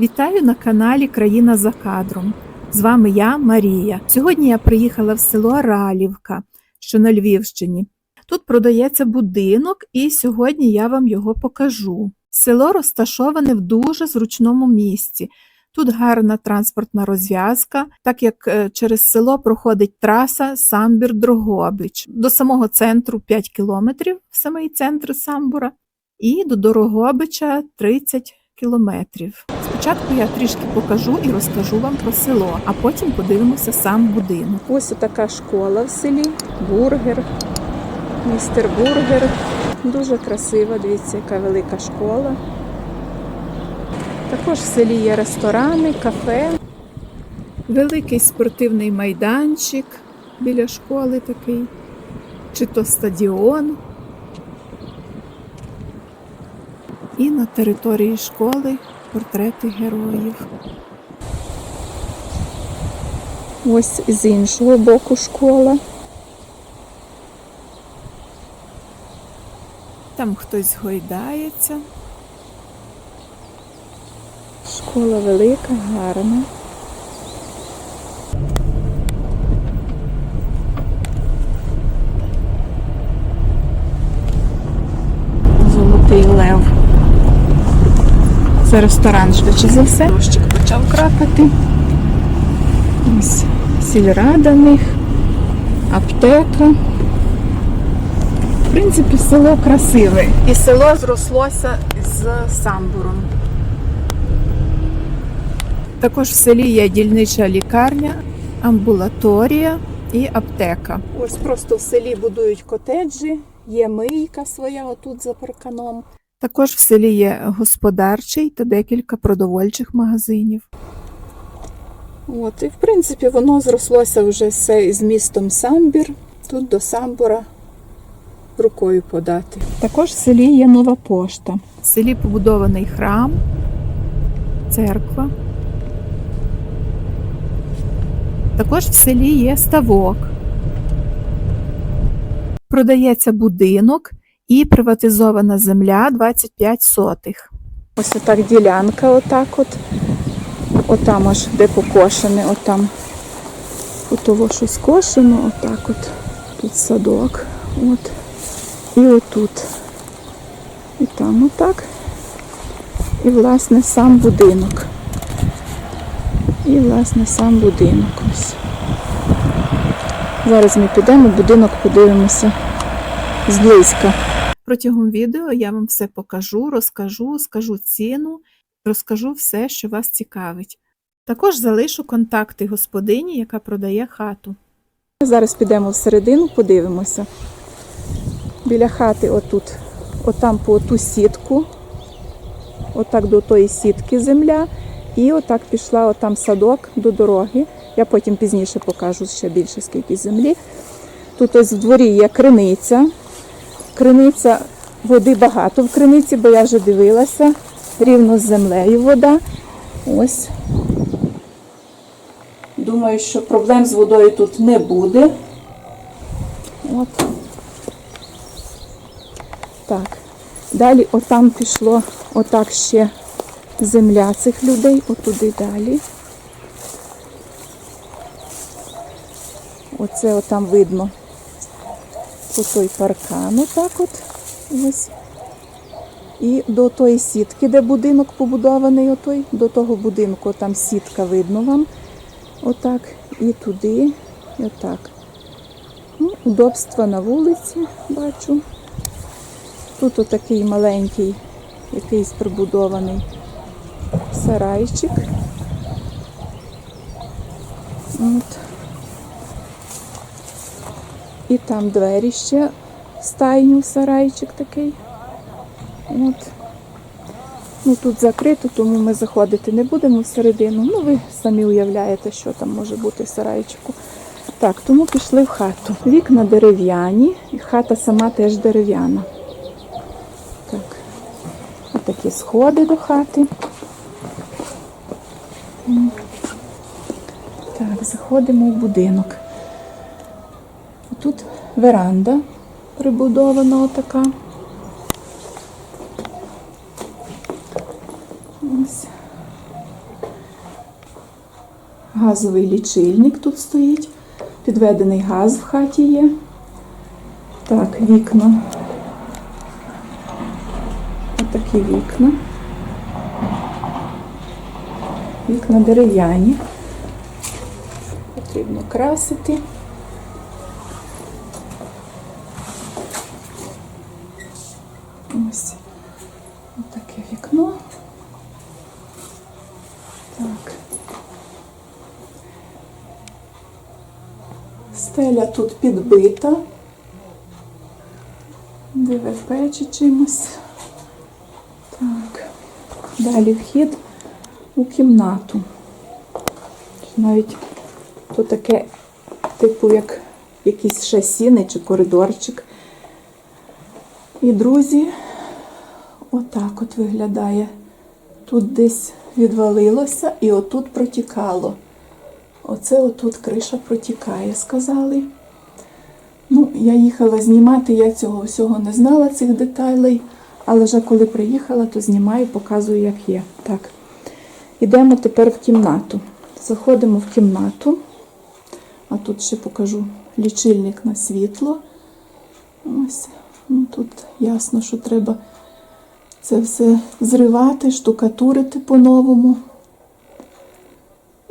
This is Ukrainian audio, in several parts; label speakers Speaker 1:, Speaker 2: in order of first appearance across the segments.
Speaker 1: Вітаю на каналі Країна за кадром. З вами я, Марія. Сьогодні я приїхала в село Ралівка, що на Львівщині. Тут продається будинок, і сьогодні я вам його покажу. Село розташоване в дуже зручному місці. Тут гарна транспортна розв'язка, так як е, через село проходить траса Самбір-Дрогобич. До самого центру 5 кілометрів самий центр Самбура, і до Дорогобича 30 кілометрів. Спочатку я трішки покажу і розкажу вам про село, а потім подивимося сам будинок. Ось така школа в селі, бургер, містер бургер. Дуже красива, дивіться, яка велика школа. Також в селі є ресторани, кафе. Великий спортивний майданчик біля школи такий, чи то стадіон. І на території школи портрети героїв. Ось з іншого боку школа. Там хтось гойдається. Школа велика, гарна. Це ресторан швидше за все. Дощик почав крапати. Ось сільрада в них, аптека. В принципі, село красиве. І село зрослося з самбуром. Також в селі є дільнича лікарня, амбулаторія і аптека. Ось просто в селі будують котеджі, є мийка своя отут за парканом. Також в селі є господарчий та декілька продовольчих магазинів. От, і в принципі воно зрослося вже все з містом Самбір. Тут до Самбура рукою подати. Також в селі є нова пошта. В селі побудований храм, церква. Також в селі є ставок. Продається будинок і приватизована земля 25 сотих. Ось отак ділянка, отак от. Отам аж де покошене, отам. Отово щось кошено, отак от. Тут садок. От. І отут. І там отак. І, власне, сам будинок. І, власне, сам будинок ось. Зараз ми підемо, будинок подивимося зблизька. Протягом відео я вам все покажу, розкажу, скажу ціну, розкажу все, що вас цікавить. Також залишу контакти господині, яка продає хату. Зараз підемо всередину, подивимося. Біля хати отут, отам по ту сітку, отак до тої сітки земля, і отак пішла отам садок до дороги. Я потім пізніше покажу ще більше скільки землі. Тут ось в дворі є криниця. Криниця, води багато в криниці, бо я вже дивилася. Рівно з землею вода. Ось. Думаю, що проблем з водою тут не буде. От. Так. Далі отам пішло отак ще земля цих людей, отуди далі. Оце отам видно по той паркан, отак от. І до тої сітки, де будинок побудований, отой, до того будинку, там сітка видно вам. Отак. І туди, і отак. Ну, удобства на вулиці бачу. Тут отакий маленький, якийсь прибудований сарайчик. От. І там двері ще стайню, сарайчик такий. От. Ну, тут закрито, тому ми заходити не будемо всередину. Ну, ви самі уявляєте, що там може бути в сарайчику. Так, тому пішли в хату. Вікна дерев'яні, і хата сама теж дерев'яна. Так, отакі сходи до хати. Так, заходимо в будинок. Веранда прибудована така. Ось. газовий лічильник тут стоїть. Підведений газ в хаті є. Так, вікна. Отакі вікна. Вікна дерев'яні. Потрібно красити. Ось таке вікно. Так. Стеля тут підбита. ДВП чи чимось. Так. Далі вхід у кімнату. Навіть тут таке, типу, як якийсь ще сіни чи коридорчик. І, друзі, отак от виглядає. Тут десь відвалилося і отут протікало. Оце отут криша протікає, сказали. Ну, я їхала знімати, я цього всього не знала, цих деталей, але вже коли приїхала, то знімаю, показую, як є. Так. Ідемо тепер в кімнату. Заходимо в кімнату. А тут ще покажу лічильник на світло. Ось. Ну, тут ясно, що треба це все зривати, штукатурити по-новому.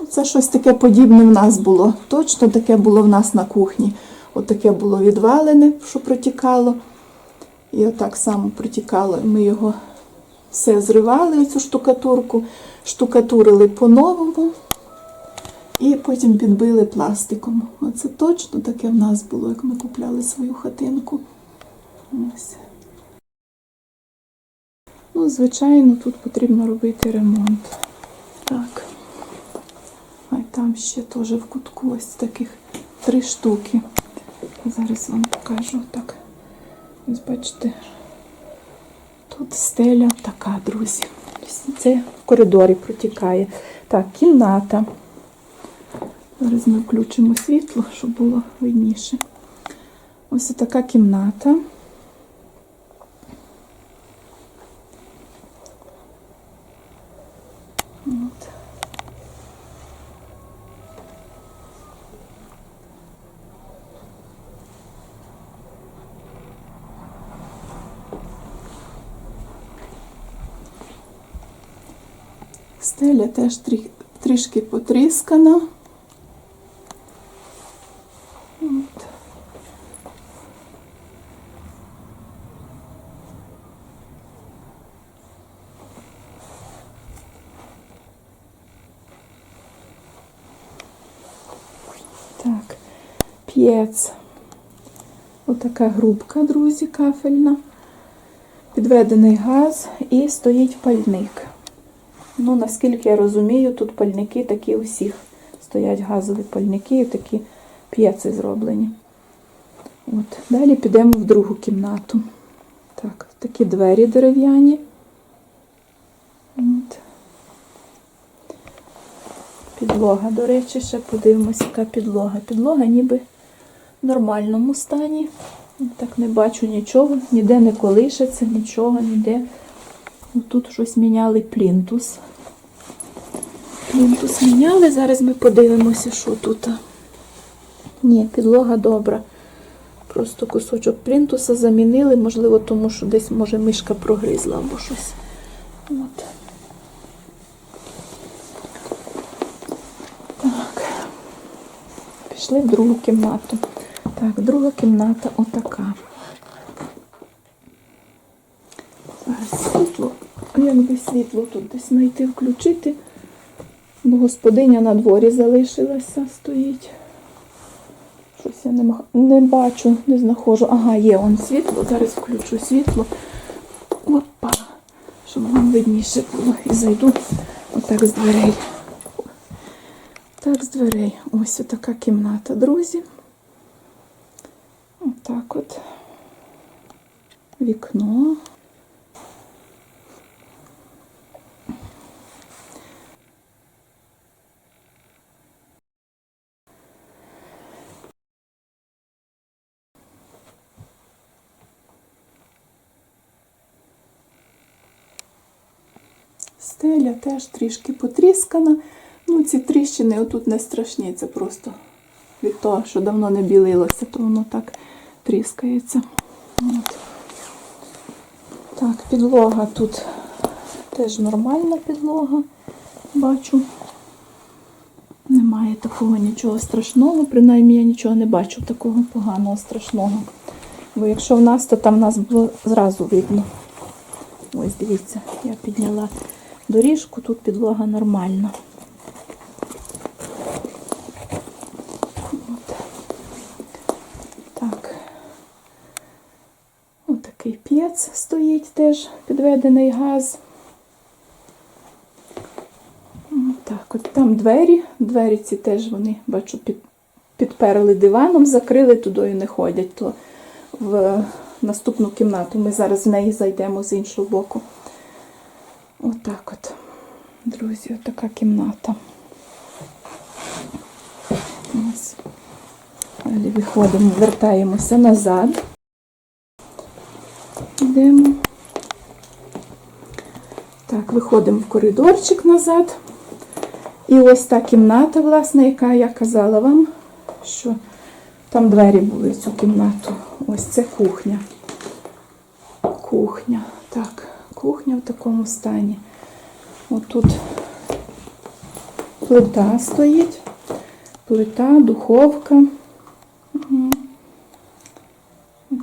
Speaker 1: Ну, це щось таке подібне в нас було. Точно таке було в нас на кухні. Отаке було відвалене, що протікало. І отак само протікало. Ми його все зривали, оцю штукатурку, штукатурили по-новому і потім підбили пластиком. Оце точно таке в нас було, як ми купляли свою хатинку. Ось. Ну, звичайно, тут потрібно робити ремонт. Так. Там ще теж в кутку ось таких три штуки. Зараз вам покажу так. Ось бачите, тут стеля така, друзі. Це в коридорі протікає. Так, кімната. Зараз ми включимо світло, щоб було видніше. Ось така кімната. Стеля теж трі- трішки потріскана. От. Так, п'єц. Отака грубка, друзі, кафельна. Підведений газ і стоїть пальник. Ну, наскільки я розумію, тут пальники такі у всіх. Стоять газові пальники і такі п'єци зроблені. От. Далі підемо в другу кімнату. Так, такі двері дерев'яні. От. Підлога, до речі, ще подивимось, яка підлога. Підлога ніби в нормальному стані. Так не бачу нічого, ніде не колишеться, нічого, ніде. Тут щось міняли плінтус. Плінтус міняли, зараз ми подивимося, що тут. Ні, підлога добра. Просто кусочок плінтуса замінили, можливо, тому що десь, може, мишка прогризла або щось. От. Так. Пішли в другу кімнату. Так, друга кімната отака. Зараз світло. Якби світло тут десь знайти, включити. Бо господиня на дворі залишилася, стоїть. Щось я не, не бачу, не знаходжу. Ага, є он світло. Зараз включу світло. Опа. Щоб вам видніше було. І зайду отак з дверей. Так, з дверей. Ось така кімната, друзі. Отак от. Вікно. Стеля теж трішки потріскана. Ну, ці тріщини отут не страшні, це просто від того, що давно не білилося, то воно так тріскається. От. Так, підлога тут теж нормальна підлога, бачу. Немає такого нічого страшного, принаймні я нічого не бачу такого поганого, страшного. Бо якщо в нас, то там в нас було зразу видно. Ось дивіться, я підняла доріжку, тут підлога нормальна. От. Так. Ось такий п'єц стоїть теж, підведений газ. Так, от там двері. Двері ці теж вони, бачу, під, підперли диваном, закрили, туди не ходять. То в наступну кімнату ми зараз в неї зайдемо з іншого боку. Отак от, друзі, от така кімната. Далі виходимо, вертаємося назад. Йдемо. Так, виходимо в коридорчик назад. І ось та кімната, власне, яка я казала вам, що там двері були в цю кімнату. Ось це кухня. Кухня. Так, кухня в такому стані. Отут плита стоїть. Плита, духовка.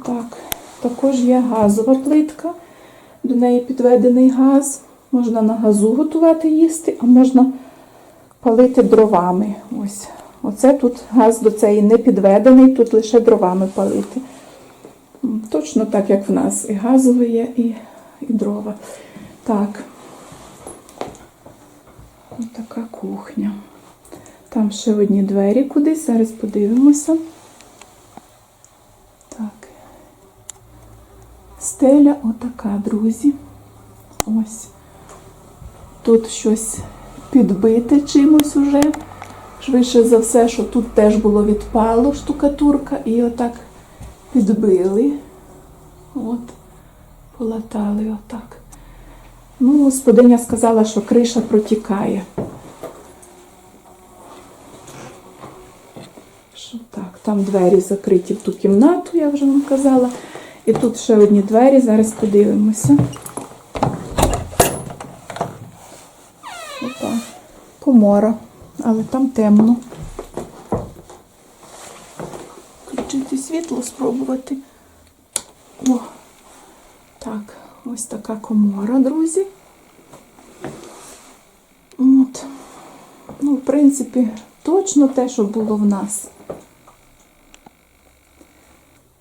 Speaker 1: Так. Також є газова плитка. До неї підведений газ. Можна на газу готувати їсти, а можна палити дровами. Ось. Оце тут газ до цієї не підведений, тут лише дровами палити. Точно так, як в нас. І газове є, і, і дрова. Так. Ось така кухня. Там ще одні двері кудись. Зараз подивимося. Так. Стеля отака, друзі. Ось. Тут щось підбите чимось уже. Швидше за все, що тут теж було відпало штукатурка, і отак підбили. От, полатали отак. Ну, господиня сказала, що криша протікає. Що так, там двері закриті в ту кімнату, я вже вам казала. І тут ще одні двері, зараз подивимося. Опа, комора, але там темно. Включити світло, спробувати. О, так, ось така комора, друзі. От. Ну, в принципі, точно те, що було в нас.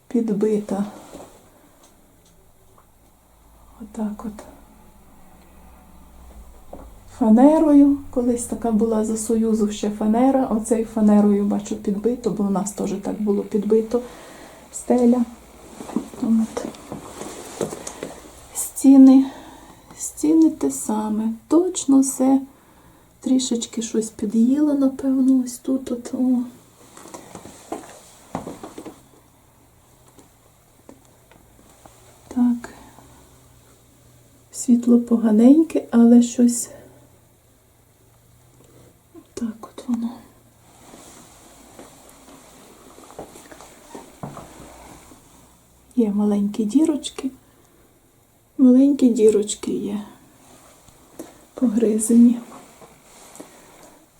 Speaker 1: Підбита. Отак от. Фанерою. Колись така була за Союзу ще фанера. Оцей фанерою бачу підбито, бо у нас теж так було підбито стеля. От. Стіни. Стіни те саме. Точно все. Трішечки щось під'їло, напевно, ось тут. От, о. Так. Світло поганеньке, але щось так от воно. Є маленькі дірочки. Маленькі дірочки є погризані.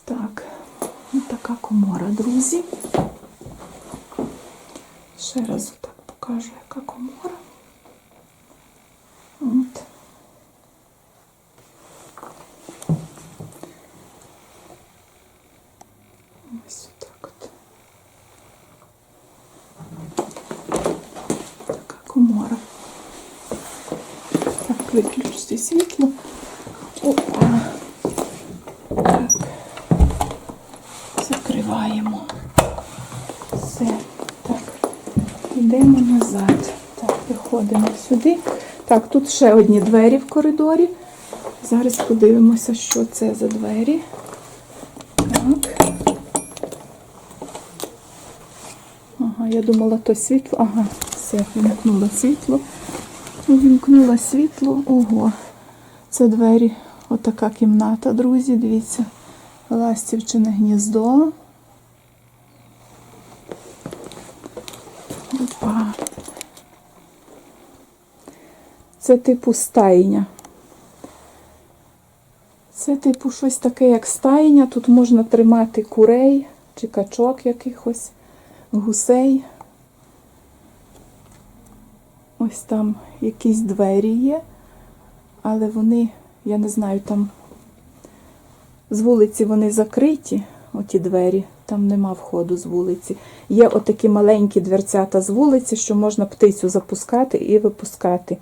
Speaker 1: Так, ось така комора, друзі. Ще раз отак покажу, яка комора. От. Ось так от. Така комора. Так, виключити світло. Опа. Так. Закриваємо. Все. Так. Йдемо назад. Так, виходимо сюди. Так, тут ще одні двері в коридорі. Зараз подивимося, що це за двері. Так. Ага, я думала, то світло. Ага, все, вимкнула світло. Увімкнула світло. Ого. Це двері. Отака кімната, друзі, дивіться. Ластівчине гніздо. Опа. Це типу стайня. Це типу щось таке, як стайня. Тут можна тримати курей чи качок якихось, гусей. Ось там якісь двері є, але вони, я не знаю, там з вулиці вони закриті, оті двері, там нема входу з вулиці. Є отакі маленькі дверцята з вулиці, що можна птицю запускати і випускати.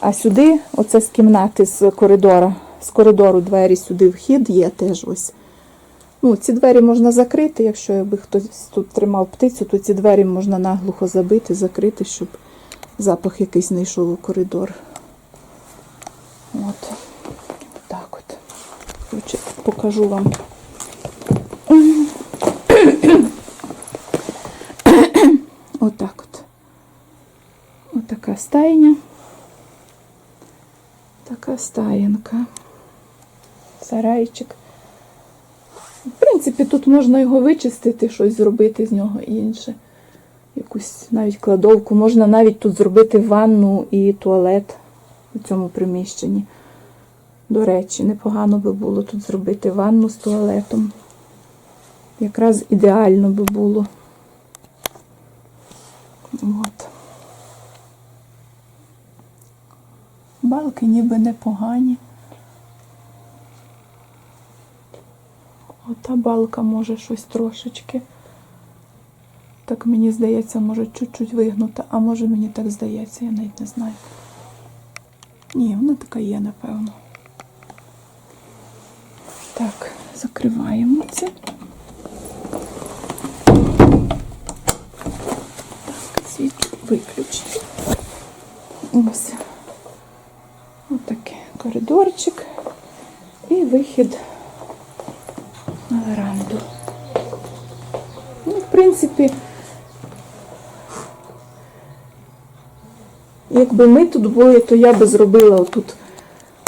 Speaker 1: А сюди, оце з кімнати, з коридора, з коридору двері сюди вхід є теж ось. Ну, ці двері можна закрити, якщо якби хтось тут тримав птицю, то ці двері можна наглухо забити, закрити, щоб запах якийсь не йшов у коридор. От. Так от. Коротше, покажу вам. Отак от. Отака стайня. Стаєнка. Сарайчик. В принципі, тут можна його вичистити, щось зробити з нього інше. Якусь навіть кладовку. Можна навіть тут зробити ванну і туалет у цьому приміщенні. До речі, непогано би було тут зробити ванну з туалетом. Якраз ідеально би було. От. Балки ніби непогані. Ота балка може щось трошечки. Так мені здається, може чуть-чуть вигнута, а може мені так здається, я навіть не знаю. Ні, вона така є, напевно. Так, закриваємо це. Так, світло виключити. Ось. Коридорчик і вихід на веранду. Ну, в принципі, якби ми тут були, то я би зробила отут,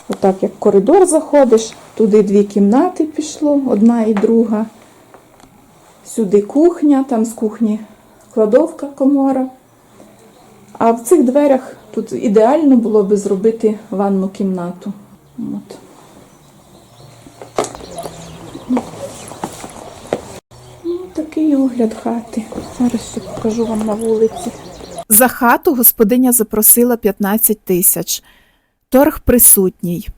Speaker 1: отак, як коридор заходиш, туди дві кімнати пішло, одна і друга. Сюди кухня, там з кухні кладовка, комора. А в цих дверях тут ідеально було би зробити ванну кімнату. От. Ну, такий огляд хати. Зараз ще покажу вам на вулиці. За хату господиня запросила 15 тисяч. Торг присутній.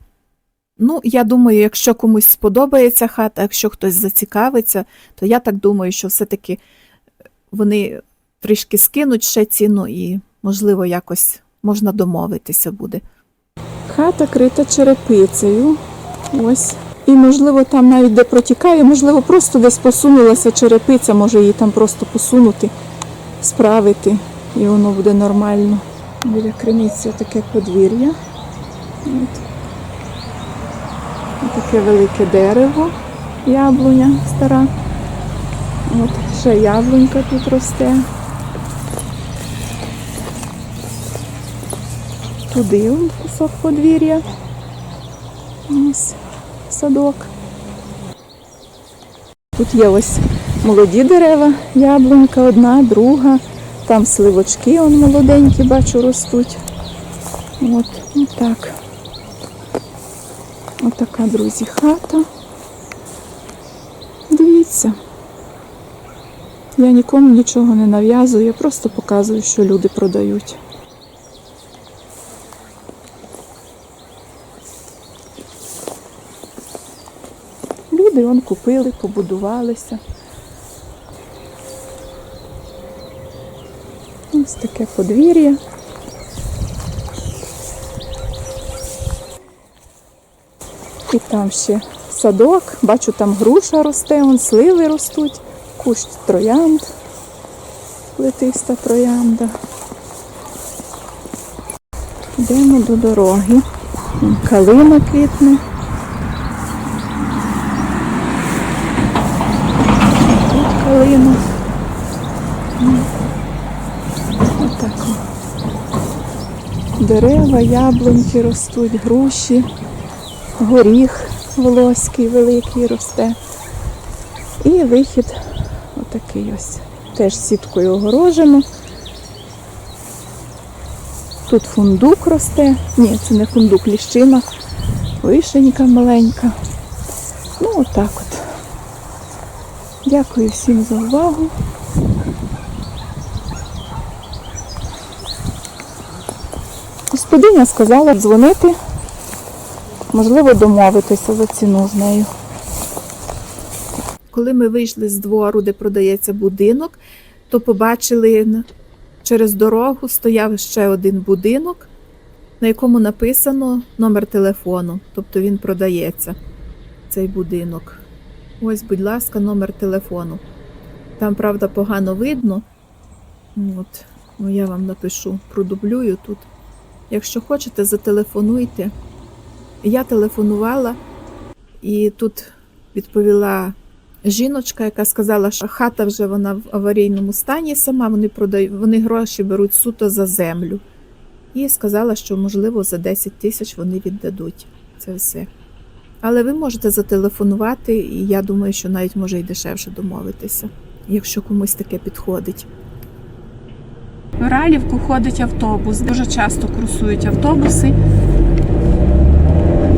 Speaker 1: Ну, я думаю, якщо комусь сподобається хата, якщо хтось зацікавиться, то я так думаю, що все-таки вони трішки скинуть ще ціну і, можливо, якось можна домовитися буде. Хата крита черепицею. Ось. І, можливо, там навіть де протікає, можливо, просто десь посунулася черепиця, може її там просто посунути, справити, і воно буде нормально. Біля криниці таке подвір'я. Таке велике дерево, яблуня стара. От ще яблунька тут росте. Туди кусок подвір'я. Ось садок. Тут є ось молоді дерева, яблунька одна, друга. Там сливочки он молоденькі, бачу, ростуть. От, отак. Отака, друзі, хата. Дивіться. Я нікому нічого не нав'язую, я просто показую, що люди продають. Люди купили, побудувалися. Ось таке подвір'я. І там ще садок. Бачу, там груша росте, вон сливи ростуть, кущ троянд, плетиста троянда. Йдемо до дороги. Калина квітне. Тут калина. Отак. Дерева, яблуньки ростуть, груші горіх волоський великий росте. І вихід отакий ось. Теж сіткою огорожено. Тут фундук росте. Ні, це не фундук, ліщина. Вишенька маленька. Ну, отак от. Дякую всім за увагу. Господиня сказала дзвонити, можливо, домовитися за ціну з нею. Коли ми вийшли з двору, де продається будинок, то побачили через дорогу стояв ще один будинок, на якому написано номер телефону, тобто він продається, цей будинок. Ось, будь ласка, номер телефону. Там, правда, погано видно. От, ну я вам напишу, продублюю тут. Якщо хочете, зателефонуйте. Я телефонувала, і тут відповіла жіночка, яка сказала, що хата вже вона в аварійному стані сама, вони продають, вони гроші беруть суто за землю. І сказала, що можливо за 10 тисяч вони віддадуть це все. Але ви можете зателефонувати, і я думаю, що навіть може і дешевше домовитися, якщо комусь таке підходить. В Ралівку ходить автобус. Дуже часто курсують автобуси.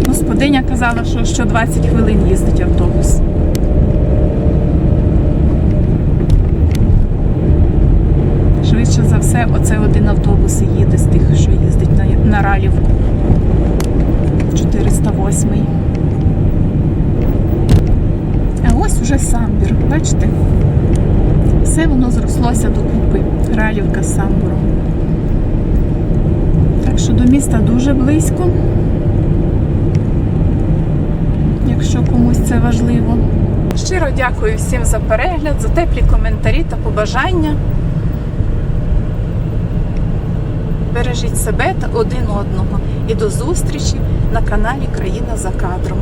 Speaker 1: Господиня казала, що що 20 хвилин їздить автобус. Швидше за все, оце один автобус і їде з тих, що їздить на, на Ралівку. 408. А ось уже самбір, бачите? Все воно зрослося докупи. Ралівка з самбуром. Так що до міста дуже близько. Якщо комусь це важливо. Щиро дякую всім за перегляд, за теплі коментарі та побажання. Бережіть себе та один одного. І до зустрічі на каналі Країна за кадром.